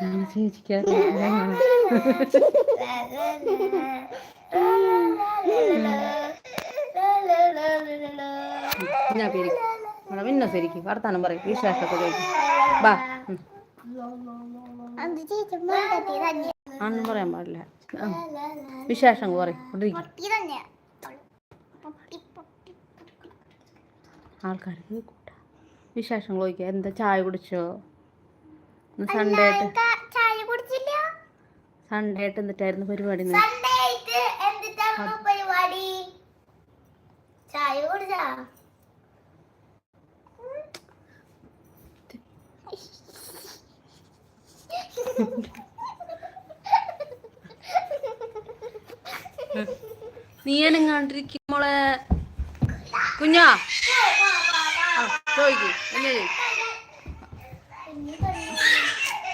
ഞാൻ പേര്? അവിടെ പിന്നെ ശരിക്കും വർത്താനം പറയും. വിശേഷമൊക്കെ ചോദിക്കും ബാ. പറയാൻ പാടില്ല. വിശേഷം പറയും. ആൾക്കാർക്ക് വിശേഷം ചോദിക്കുക എന്താ ചായ കുടിച്ചോ? സൺഡേ ആയിട്ട് സൺഡേ ആയിട്ട് എന്നിട്ടായിരുന്നു പരിപാടി നീ എനങ്ങാണ്ടിരിക്കും മോളെ. കുഞ്ഞാ. ചോദിക്കും എന്നെ ചോദിക്കും ദേ, ഓനിന് കേറി കങ്ങടി കുമാരനെ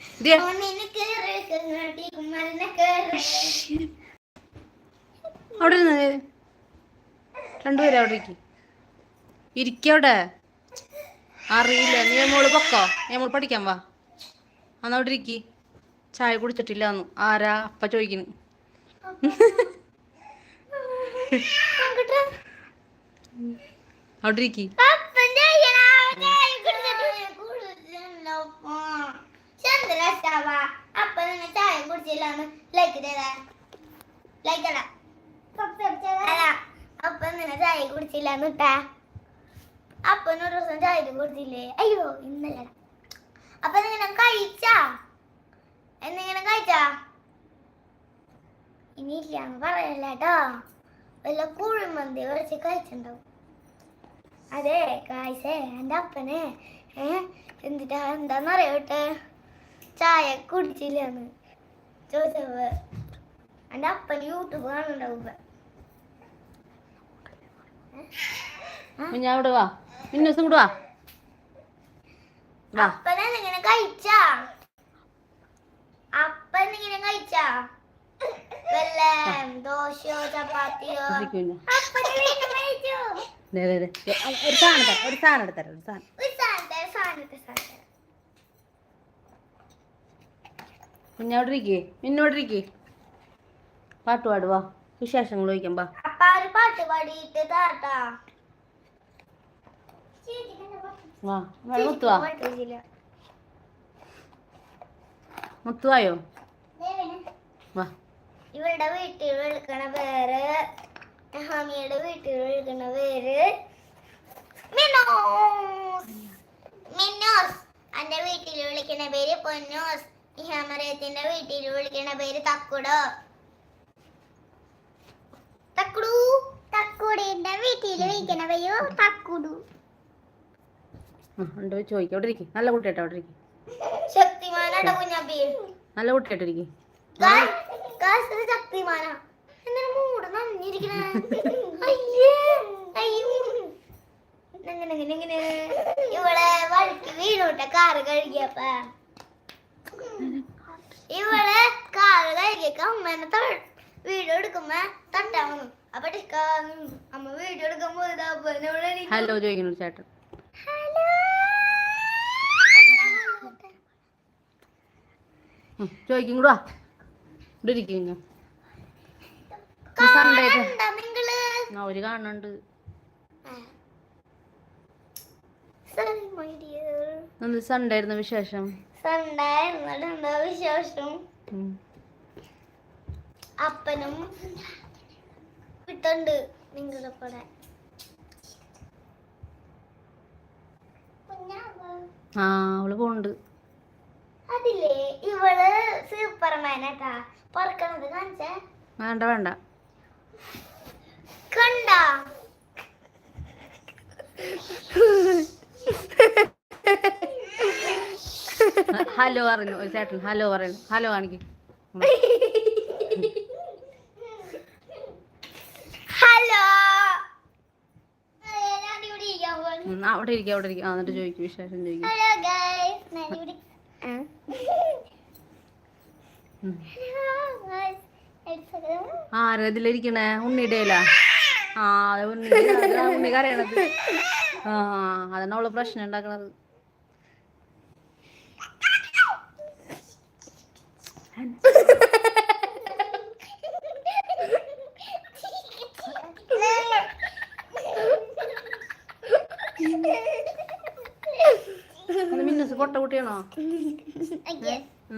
കേറി അവിടെ ഇരുന്ന് രണ്ടുപേരും അവിടെ ഇരിക്കും. ഇരിക്കവിടെ അറിയില്ല. നീ മോൾ പൊക്കോ? നീ മോൾ പഠിക്കാൻ വാ. അന്ന് അവിടെ ഇരിക്കി. ചായ കുടിച്ചിട്ടില്ല അന്ന്. ആരാ? അപ്പ ചോദിക്കുന്നു. അവിടെ ഇരിക്കി അപ്പൻ ചെയ്യണ ചായ കുടിച്ചിട്ട് കുടിച്ചില്ലപ്പോ ചന്ദ്രശാവ അപ്പ നിങ്ങൾ ചായ കുടിച്ചില്ലാന്ന് ലൈക്ക് ചെയ്താ ലൈക്ക് അല്ല അല്ല അപ്പ നിങ്ങൾ ചായ കുടിച്ചില്ല ഇട്ടാ അപ്പൻ ഒരു ദിവസം ചായ കുടിച്ചില്ലേ? അയ്യോ ഇന്നല്ല അപ്പൊ നിങ്ങൾ കഴിച്ചാ? എന്തെങ്കിലും കഴിച്ചാ? ഇനി ഇല്ലാന്ന് പറയല്ല കേട്ടോ വല്ല കുഴിമന്തി കുറച്ച് കഴിച്ചിട്ടുണ്ടാവും. അതെ കായ്സേ എന്റെ അപ്പനെ ഏ എന്തിട്ടാ എന്താന്നറിയോട്ടെ ചായ കുടിച്ചില്ലെന്ന്. ചോദിച്ചപ്പോ എന്റെ അപ്പൻ യൂട്യൂബ് കാണുന്നുണ്ടാവും കുഞ്ഞാ അവിടെ വാ. മിന്നൂസും കൂടെ വാ. അപ്പനെ അപ്പൻ എന്തെങ്കിലും കഴിച്ചാ? അപ്പൻ എന്തെങ്കിലും കഴിച്ചാ? വല്ല ദോശയോ ചപ്പാത്തിയോ? അപ്പനെ. അപ്പന് ഒരു സാധനം തരാം ഒരു സാധനം എടുത്തരാം ഒരു സാധനം. കുഞ്ഞവിടെ ഇരിക്കേ. മിന്നോട് ഇരിക്കേ. പാട്ട് പാടുവാ വിശേഷങ്ങൾ ചോദിക്കാം ബാ അപ്പ പാട്ട് പാടിയിട്ട് താട്ടാ വാ വാ, മുത്തുവാ മുത്തുവായോ വാ. ഇവളുടെ വീട്ടിൽ വിളിക്കണ പേര്. ഹാമിയുടെ വീട്ടിൽ വിളിക്കണ പേര് മിനോസ്. മിനോസ്. എന്റെ വീട്ടിൽ വിളിക്കണ പേര് പൊന്നോസ്. ഇഹാമറിയത്തിന്റെ വീട്ടിൽ വിളിക്കണ പേര് തക്കുടോ. തക്കുടു. തക്കുടിന്റെ വീട്ടിൽ വിളിക്കണ പയ്യോ തക്കുടു. ഉണ്ട്? ചോദിക്കാം. അവിടെ ഇരിക്കും. നല്ല കുട്ടിയായിട്ട് അവിടെ ഇരിക്കും. ശക്തിമാനാട്ടോ കുഞ്ഞാപ്പി. നല്ല കുട്ടിയായിട്ട് ഇരിക്കും. ശക്തിമാനാ. എന്നാ മൂട് നന്നിരിക്കണേ അയ്യേ അയ്യോ. എങ്ങനെ എങ്ങനെ എങ്ങനെ? ഇവളെ വഴിക്ക് വീണോട്ടെ കാറ് കഴുകിയപ്പ. ഇവളെ കാറ് കഴുകിയൊക്കെ അമ്മേനെ തൊ- വീഡിയോ എടുക്കുമ്പോ തട്ടാൻ വന്നു അപ്പൊ അമ്മ വീഡിയോ എടുക്കുമ്പോ ഇരിക്കുന്നു. ഹലോ ചോദിക്കുന്നു ചേട്ടൻ. ചോദിക്കും കൂടാ ഇവിടെ ഇരിക്കും കുഞ്ഞാ സൺഡേ ആയിട്ട് കാണണ്ട നിങ്ങൾ. ആ ഒരു കാണുന്നുണ്ട് സൺഡേ ആയിരുന്നു വിശേഷം. സൺഡേ ആയിരുന്നു വിശേഷം. അപ്പനും വിട്ടുണ്ട് നിങ്ങളുടെ കൂടെ ആ അവൾ പോണ്ട് അതില്ലേ ഇവൾ സൂപ്പർമാനാട്ടാ പറക്കണത് കാണിച്ചേ വേണ്ട വേണ്ട കണ്ട ഹലോ പറഞ്ഞു ഒരു ചേട്ടൻ ഹലോ പറയുന്നു ഹലോ കാണിക്കും അവിടെ ഇരിക്കും അവിടെ ഇരിക്കും. എന്നിട്ട് ചോദിക്കും വിശേഷം ചോദിക്കും. ഹലോ ഗൈസ് ഞാനിവിടെ ഉം. ഹലോ ഗൈസ് ആരാ ഇതിലിരിക്കണേ ഉണ്ണിയുടെയില ആ ഉണ്ണി ഉണ്ണി കരയണത്. ആ അതാണ് അവൾ പ്രശ്നം ഉണ്ടാക്കണത്? അത് പൊട്ട കുട്ടിയാണോ.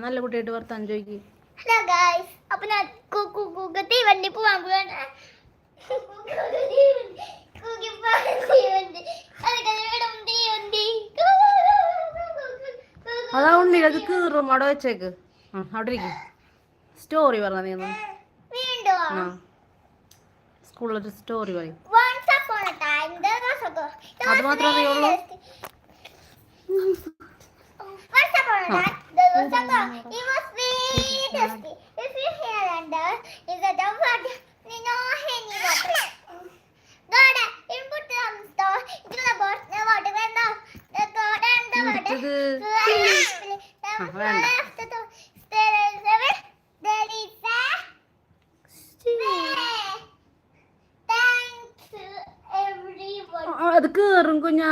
നല്ല കുട്ടിയായിട്ട് വർത്താൻ ചോദിക്ക്. ഹലോ ഗായ്സ് അപ്പൊ ഞാൻ കുക്കു കുക്ക് തീവണ്ടി പോവാൻ പോവാണ്. അതാ ഉണ്ണി അത് കീറും. അവിടെ വെച്ചേക്ക്. അവിടെ ഇരിക്കും. സ്റ്റോറി പറഞ്ഞ നീ വീണ്ടും സ്കൂളിലൊരു സ്റ്റോറി പറയും. അത് മാത്രമേ a time, there was a girl. It അത് was മാത്രമേ അറിയുള്ളൂ? The a time, there was a. He very thirsty. If you hear under, is that the water? You know, any water. God, input some store into the boat, the water and the The God and the water. എടുത്തത് The ആ, വേണ്ട. after the there is a there is a Thanks to everyone. ആ, അത് കേറും കുഞ്ഞാ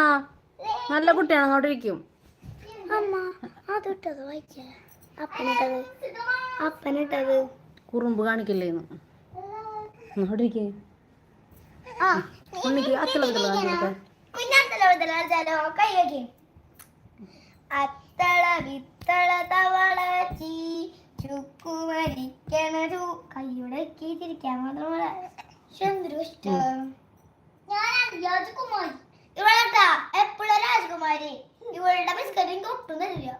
നല്ല കുട്ടിയാണ് ഇരിക്കും അമ്മ അതിട്ടത് വായിച്ച അപ്പനിട്ടത് അപ്പനിട്ടത്. കുറുമ്പ് കാണിക്കില്ലേന്ന്. അവിടെ ആ ഉണ്ണിക്ക് അത്തള വിത്തള അത്തള തവള ചീ ചുക്കുമരിക്കണരു കൈയുടെ തിരിക്കാൻ മാത്രമല്ല ഞാനാണ് രാജകുമാരി. ഇവളെട്ടാ എപ്പോഴും രാജകുമാരി. ഇവളുടെ ബിസ്കറ്റ് എനിക്ക് ഒട്ടും തരില്ല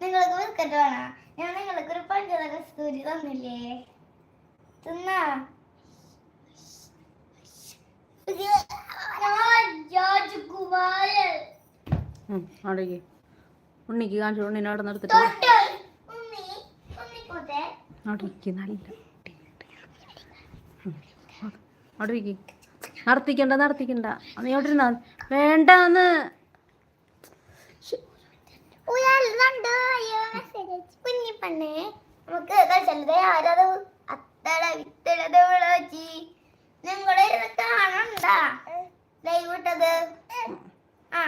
നിങ്ങൾക്ക് ബിസ്ക്കറ്റ് വേണ ഞാൻ നിങ്ങൾക്ക് ഒരു പഞ്ചതക കസ്തൂരി തന്നില്ലേ? തിന്നാ? ഉണ്ണിക്ക് കാണിച്ചു ഉണ്ണിനെ അവിടെ നിർത്തിട്ട് നല്ല. അവിടെ നടത്തിക്കണ്ട നടത്തിക്കണ്ട. നീ അവിടെ ഇരുന്നാ. വേണ്ടാന്ന്. കുഞ്ഞിപ്പണ്ണേ നമുക്ക് കളിച്ചല്ലേ ആരത്? അത്തള വിത്തളത് വിളച്ചി നിങ്ങളെ കാണണ്ട. ലൈവ് ഇട്ടത് ആ.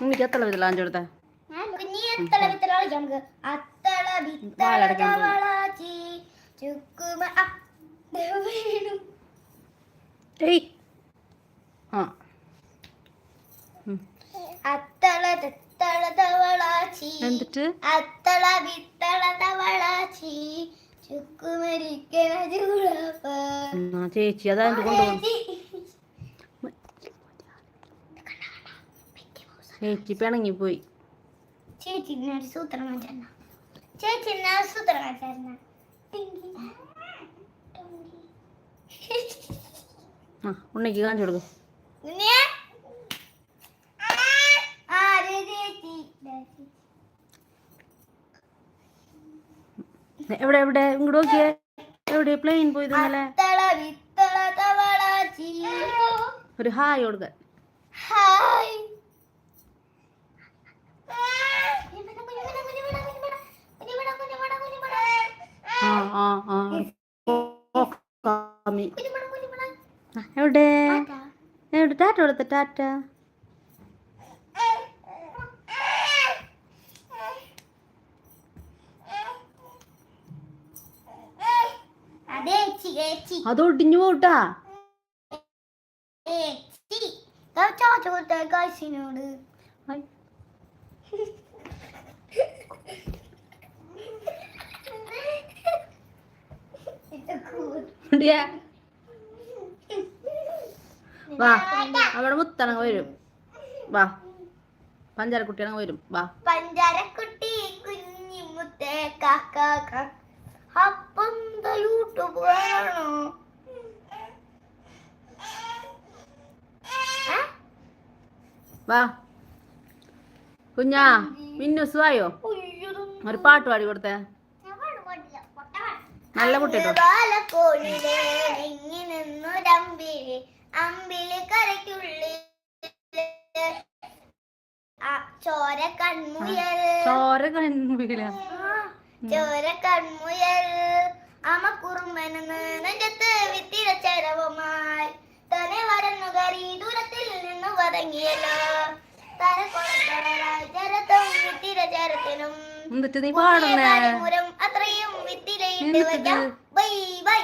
ഉണ്ണിക്ക് എത്ര കാണിച്ചു കൊടുത്തേ? അത്തള വിത്തള കളിക്കാം നമുക്ക്? അത്തള വാലടയ്ക്കാൻ പോയി. വളച്ചി ചുക്കുമ വീണു. ആ. ഉം. അത്തള തവളാച്ചി എന്നിട്ട് അത്തള വിത്തള തവളാച്ചി ചുക്കുമരിക്കണ ചേച്ചി. അതാ എന്ത് കൊണ്ടുപോകും ചേച്ചി സൂത്രം സൂത്രം വെച്ചാ ആ ഉണ്ണിക്ക് കാണിച്ചു കൊടുക്കും. എവിടെ എവിടെ? ഇങ്ങോട്ട് നോക്കിയേ. എവിടെ പ്ലെയിൻ പോയത് ഒരു ഹായ്. ആ, എവിടെ? എവിടെ? ടാറ്റ കൊടുത്ത ടാറ്റ. അതെ ഒടിഞ്ഞു പോട്ടാ കാശിനോട്? വാ അവിടെ മുത്തണങ്ങ വരും. വാ പഞ്ചാരക്കുട്ടിയാണങ്ങ വരും. വാ. പഞ്ചാരക്കുട്ടി കുഞ്ഞിമുത്തേ കാക്ക കാക്ക അപ്പം യൂട്യൂബ് ആണോ വാ. കുഞ്ഞാ മിന്നുസ് വായോ ഒരു പാട്ട് പാടി കൊടുത്തേ. നല്ല ആ, ചോര കൺമുയൽ ചോര കൺമുകില ചോര കൺമുയൽ അമ കുറുമ്പനെന്ന് നെഞ്ചത്ത് വിത്തിരച്ചരവുമായി തന്നെ വരന്നു കരി ദൂരത്തിൽ നിന്നു വതങ്ങിയല്ലോ. തര കൊളത്തരായി ജലത്തോ എന്നിട്ട് നീ പാടണേ മൂലം അത്രയും എന്നിട്ടിത്? വരാം ബൈ ബൈ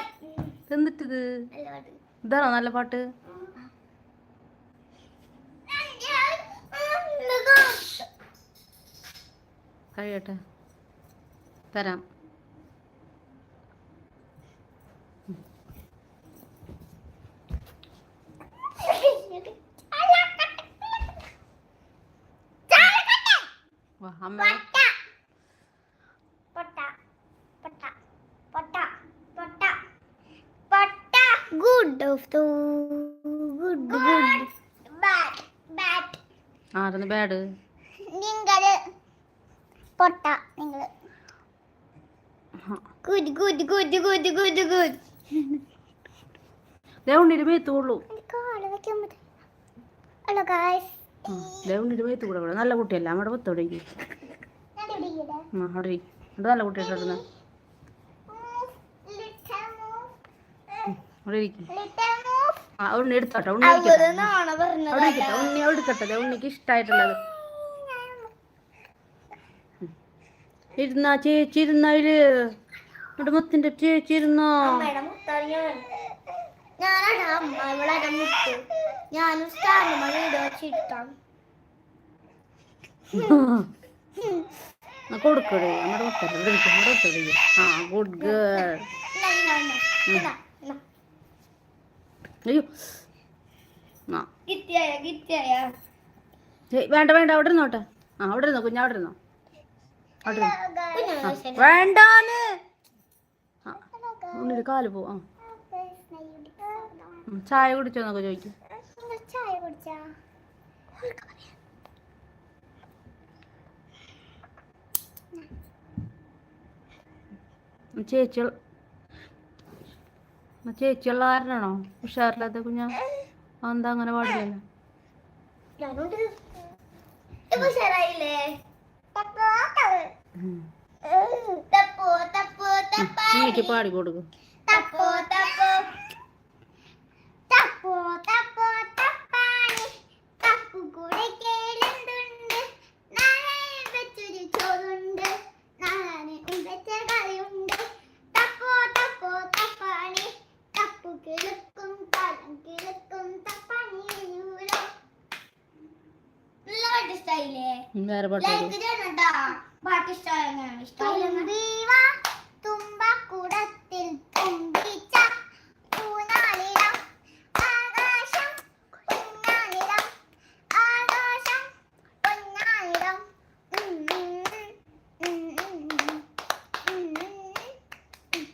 എന്നിട്ടിത് ഇതാണോ നല്ല പാട്ട്? കഴിയട്ടെ. തരാം. അമ്മ. ആരുന്ന് ബാഡ് നിങ്ങൾ പൊട്ട നിങ്ങൾ. Good good good good good good വെക്കാൻ പറ്റും ഹലോ ഗായ്സ് ദേവുണ്ണിയുടെ മേത്ത് കൂടെ നല്ല കുട്ടിയല്ല? നമ്മുടെ പത്തോടെ ഞാൻ ഇവിടെ ഇരിക്കട്ടെ അവിടെ. എന്നിട്ട് നല്ല കുട്ടി move, അവിടെ ഇരിക്കും. ആ ഉണ്ണി എടുത്തോട്ടെ. ഉണ്ണി അവിടെ ഇരിക്കട്ടെ. ഉണ്ണി അവിടെ എടുക്കട്ടെ ഉണ്ണിക്ക് ഇഷ്ടമായിട്ടുള്ളത് ഇരുന്നാ ചേച്ചി ഇരുന്നതിൽ ഇവിടെ മുത്തിന്റെ ചേച്ചി ഇരുന്നോ അമ്മയുടെ ഞാൻ അമ്മ ഇവിടെ മുത്ത്. ഞാനും സ്റ്റാൻഡ് മണി കൊടുക്കടേ നമ്മുടെ മുത്തല്ലേ. ആ ഗുഡ് ഗേൾ അയ്യോ. വേണ്ട വേണ്ട. അവിടെ ഇരുന്നോട്ടെ. ആ അവിടെ ഇരുന്നോ കുഞ്ഞ അവിടെ ഇരുന്നോ. അവിടെ വേണ്ടാന്ന്. ഉണ്ണിയുടെ കാൽ പോ ആ. ഉം, ചായ കുടിച്ചോന്നൊക്കെ ചോദിക്കും. ചായ കുടിച്ചാ? ചേച്ചി ചേച്ചിയുള്ള കാരനാണോ ഉഷാറില്ലാത്ത കുഞ്ഞ? എന്താ അങ്ങനെ പാടില്ലല്ലോ? ഞാനോട് ഉണ്ണിക്ക് പാടി കൊടുക്കും. വേറെ പാട്ട് പാടും ലൈക്ക് ചെയ്യണട്ടാ പാട്ട് ഇഷ്ടമായാണ് തുമ്പീവാ തുമ്പക്കുടത്തിൽ തുമ്പിച്ച പൂനാളിരം ആകാശം പൊന്നാളിരം ആകാശം പൊന്നാളിരം ഉം, ഉം, ഉം, ഉം, ഉം.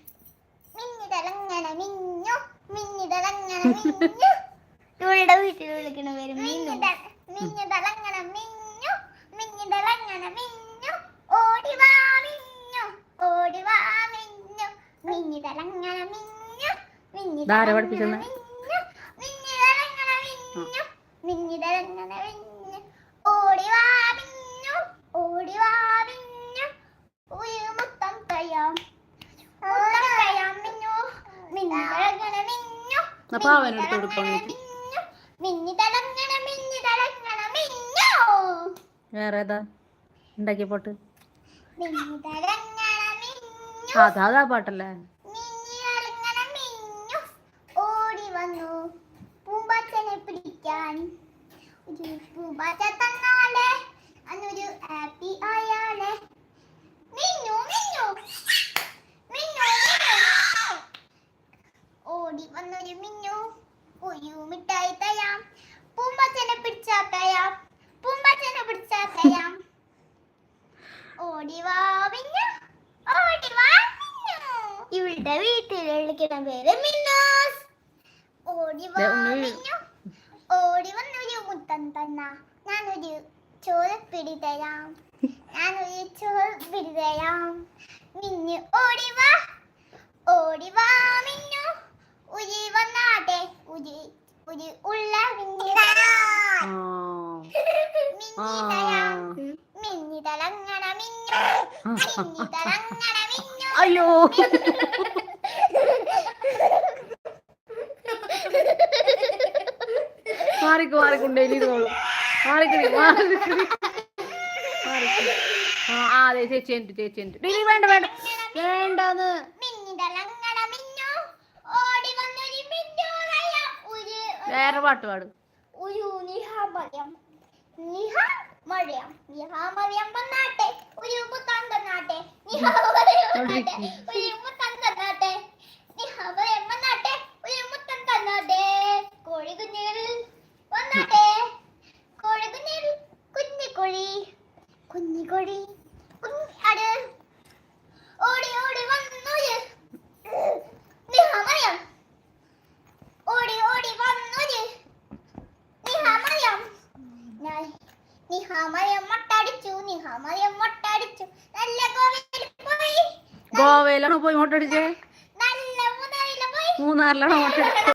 മിന്നിതലങ്ങനെ മിന്നു മിന്നിതലങ്ങനെ മിന്നു ഇവളുടെ വീട്ടിൽ വിളിക്കണ പേര് മിന്നു മിന്നിതലങ്ങനെ മിന്നു മിന്നിതലങ്ങനെ മിന്നു ഓടിവാ മിന്നു ഓടിവാ മിന്നു മിന്നിതലങ്ങനെ മിന്നു ഇതാരാ മിന്നിതലങ്ങനെ പഠിപ്പിക്കുന്നെ? മിന്നു മിന്നിതലങ്ങനെ മിന്നു ഓടി മുത്തം മുത്തം അപ്പൊ വേറെ ഏതാ? ഉണ്ടാക്കിയ പാട്ട്? അതാ പാട്ടല്ലേ മിന്നി തലങ്ങണ മിന്നു ഓടി വന്നു പിടിക്കാൻ ഒരു പൂമ്പാച്ച തന്നാലേ അന്നൊരു ഹാപ്പി ആയാളെ മിന്നു മിന്നു മിന്നു ഓടി വന്നൊരു മിന്നു ഒരു മിഠായി തരാം. പൂമ്പച്ചനെ പിടിച്ചാ തരാം. പൂമ്പച്ചനെ പിടിച്ചാ തരാം. ഓടി വാ മിന്നു ഓടി വാ മിന്നു. ഇവളുടെ വീട്ടിൽ വിളിക്കുന്ന പേര് മിന്നൂസ്. ഓടി വാ മിന്നു. തന്ന ഞാനൊരു ചോരപ്പിടി തരാം ഞാനൊരു ചോരപ്പിടി തരാം മിന്നു ഓടി വാ ഓടി വാ മിന്നു. ഉരി വന്നാട്ടെ ഉരി ഉരി ഉള്ള മിന്നി തരാം. മിന്നി തരാം. മിന്നി തലങ്ങണ മിന്നു മിന്നി തലങ്ങണ മിന്നു. അയ്യോ. മാറിക്ക് മാറിക്കൊണ്ടേ ഇരുന്നോളൂ മാറിക്കടി മാറിക്കറി ആ ആ, അതെ ചേച്ചി ഉണ്ട് ചേച്ചി ഉണ്ട് ഡിലി വേണ്ട വേണ്ട. വേണ്ടാന്ന്. വേറെ പാട്ട് പാടും. നിഹാമറിയം നിഹാമറിയം വന്നാട്ടെ. ഒരു തന്നാട്ടെ. വന്നാട്ടെ. ഒരു